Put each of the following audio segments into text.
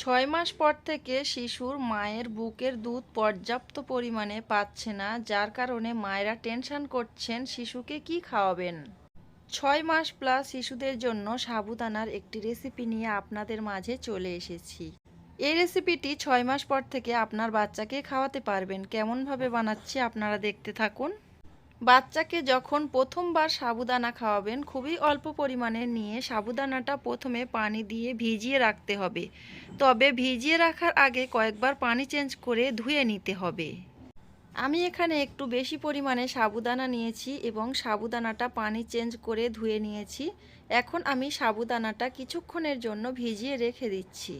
ছয় মাস পর থেকে শিশুর মায়ের বুকের দুধ পর্যাপ্ত পরিমাণে পাচ্ছে না, যার কারণে মায়েরা টেনশন করছেন শিশুকে কি খাওয়াবেন। ছয় মাস প্লাস শিশুদের জন্য সাবুদানার একটি রেসিপি নিয়ে আপনাদের মাঝে চলে এসেছি। এই রেসিপিটি ছয় মাস পর থেকে আপনার বাচ্চাকে খাওয়াতে পারবেন। কেমনভাবে বানাচ্ছি আপনারা দেখতে থাকুন। বাচ্চাকে যখন প্রথমবার সাবুদানা খাওয়াবেন, খুবই অল্প পরিমাণে নিয়ে সাবুদানাটা প্রথমে পানি দিয়ে ভিজিয়ে রাখতে হবে। তবে ভিজিয়ে রাখার আগে কয়েকবার পানি চেঞ্জ করে ধুয়ে নিতে হবে। আমি এখানে একটু বেশি পরিমাণে সাবুদানা নিয়েছি এবং সাবুদানাটা পানি চেঞ্জ করে ধুয়ে নিয়েছি। এখন আমি সাবুদানাটা কিছুক্ষণের জন্য ভিজিয়ে রেখে দিচ্ছি।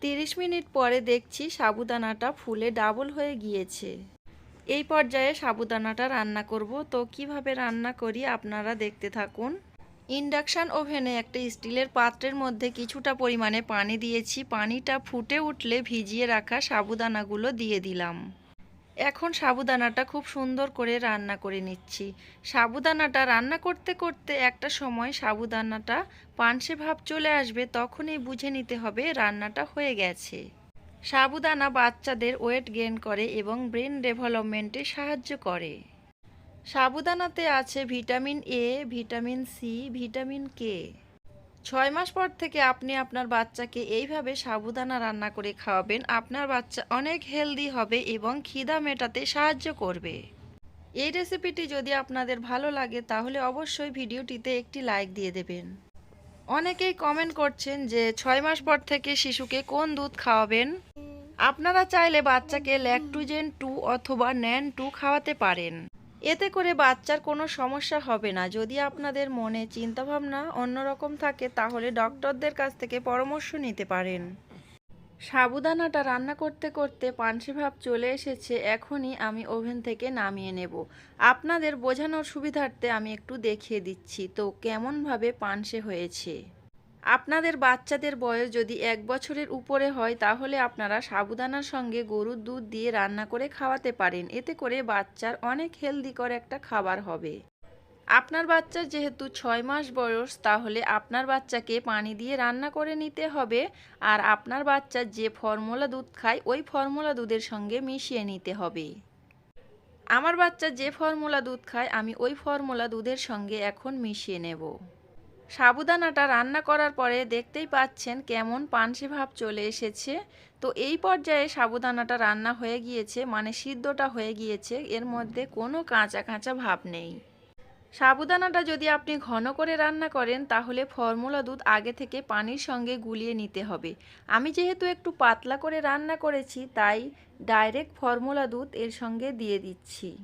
তিরিশ মিনিট পরে দেখছি সাবুদানাটা ফুলে ডাবল হয়ে গিয়েছে। এই পর্যায়ে সাবুদানাটা রান্না করব। তো কীভাবে রান্না করি আপনারা দেখতে থাকুন। ইন্ডাকশান ওভেনে একটা স্টিলের পাত্রের মধ্যে কিছুটা পরিমাণে পানি দিয়েছি। পানিটা ফুটে উঠলে ভিজিয়ে রাখা সাবুদানাগুলো দিয়ে দিলাম। এখন সাবুদানাটা খুব সুন্দর করে রান্না করে নিচ্ছি। সাবুদানাটা রান্না করতে করতে একটা সময় সাবুদানাটা পানসে ভাব চলে আসবে, তখনই বুঝে নিতে হবে রান্নাটা হয়ে গেছে। সাবুদানা বাচ্চাদের ওয়েট গেইন করে এবং ব্রেন ডেভেলপমেন্টে সাহায্য করে। সাবুদানাতে আছে vitamin A vitamin C vitamin K ছয় মাস পর থেকে আপনি আপনার বাচ্চাকে এইভাবে সাবুদানা রান্না করে খাওয়াবেন। আপনার বাচ্চা অনেক হেলদি হবে এবং খিদা মেটাতে সাহায্য করবে। এই রেসিপিটি যদি আপনাদের ভালো লাগে, তাহলে অবশ্যই ভিডিওটিতে একটি লাইক দিয়ে দেবেন। অনেকেই কমেন্ট করছেন যে ছয় মাস পর থেকে শিশুকে কোন দুধ খাওয়াবেন? আপনারা চাইলে বাচ্চাকে ল্যাকটুজেন টু অথবা ন্যান টু খাওয়াতে পারেন। এতে করে বাচ্চার কোনো সমস্যা হবে না। যদি আপনাদের মনে চিন্তাভাবনা অন্যরকম থাকে, তাহলে ডক্টরদের কাছ থেকে পরামর্শ নিতে পারেন। সাবুদানাটা রান্না করতে করতে পানসি ভাব চলে এসেছে, এখনই আমি ওভেন থেকে নামিয়ে নেব। আপনাদের বোঝানোর সুবিধার্থে আমি একটু দেখিয়ে দিচ্ছি। তো কেমনভাবে পানসে হয়েছে? আপনাদের বাচ্চাদের বয়স যদি এক বছরের উপরে হয়, তাহলে আপনারা সাবুদানার সঙ্গে গরুর দুধ দিয়ে রান্না করে খাওয়াতে পারেন। এতে করে বাচ্চার অনেক হেলদিকর একটা খাবার হবে। আপনার বাচ্চার যেহেতু ছয় মাস বয়স, তাহলে আপনার বাচ্চাকে পানি দিয়ে রান্না করে নিতে হবে। আর আপনার বাচ্চা যে ফর্মুলা দুধ খায়, ওই ফর্মুলা দুধের সঙ্গে মিশিয়ে নিতে হবে। আমার বাচ্চা যে ফর্মুলা দুধ খায়, আমি ওই ফর্মুলা দুধের সঙ্গে এখন মিশিয়ে নেব। সাবুদানাটা রান্না করার পরে দেখতেই পাচ্ছেন কেমন পানসে ভাব চলে এসেছে। তো এই পর্যায়ে সাবুদানাটা রান্না হয়ে গিয়েছে মানে সিদ্ধটা হয়ে গিয়েছে, এর মধ্যে কোনো কাঁচা কাঁচা ভাব নেই। সাবুদানাটা যদি আপনি ঘন করে রান্না করেন, তাহলে ফর্মুলা দুধ আগে থেকে পানির সঙ্গে গুলিয়ে নিতে হবে। আমি যেহেতু একটু পাতলা করে রান্না করেছি, তাই ডাইরেক্ট ফর্মুলা দুধ এর সঙ্গে দিয়ে দিচ্ছি।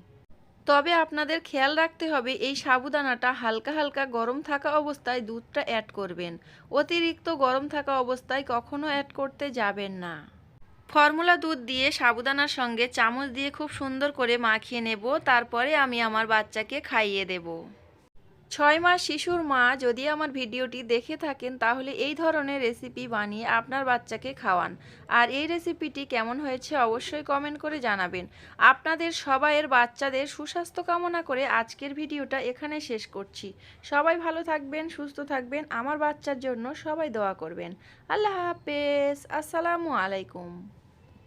তবে আপনাদের খেয়াল রাখতে হবে, এই সাবুদানাটা হালকা হালকা গরম থাকা অবস্থায় দুধটা অ্যাড করবেন। অতিরিক্ত গরম থাকা অবস্থায় কখনো অ্যাড করতে যাবেন না। ফর্মুলা দুধ দিয়ে সাবুদানার সঙ্গে চামচ দিয়ে খুব সুন্দর করে মাখিয়ে নেব, তারপরে আমি আমার বাচ্চাকে খাইয়ে দেব। ছয় মাস শিশুর মা, যদি আমার ভিডিওটি দেখে থাকেন, তাহলে এই ধরনের রেসিপি বানিয়ে আপনার বাচ্চাকে খাওয়ান। আর এই রেসিপিটি কেমন হয়েছে অবশ্যই কমেন্ট করে জানাবেন। আপনাদের সবাইয়ের বাচ্চাদের সুস্বাস্থ্য কামনা করে আজকের ভিডিওটা এখানে শেষ করছি। সবাই ভালো থাকবেন, সুস্থ থাকবেন, আমার বাচ্চার জন্য সবাই দোয়া করবেন। আল্লাহ হাফেজ, আসসালামু আলাইকুম।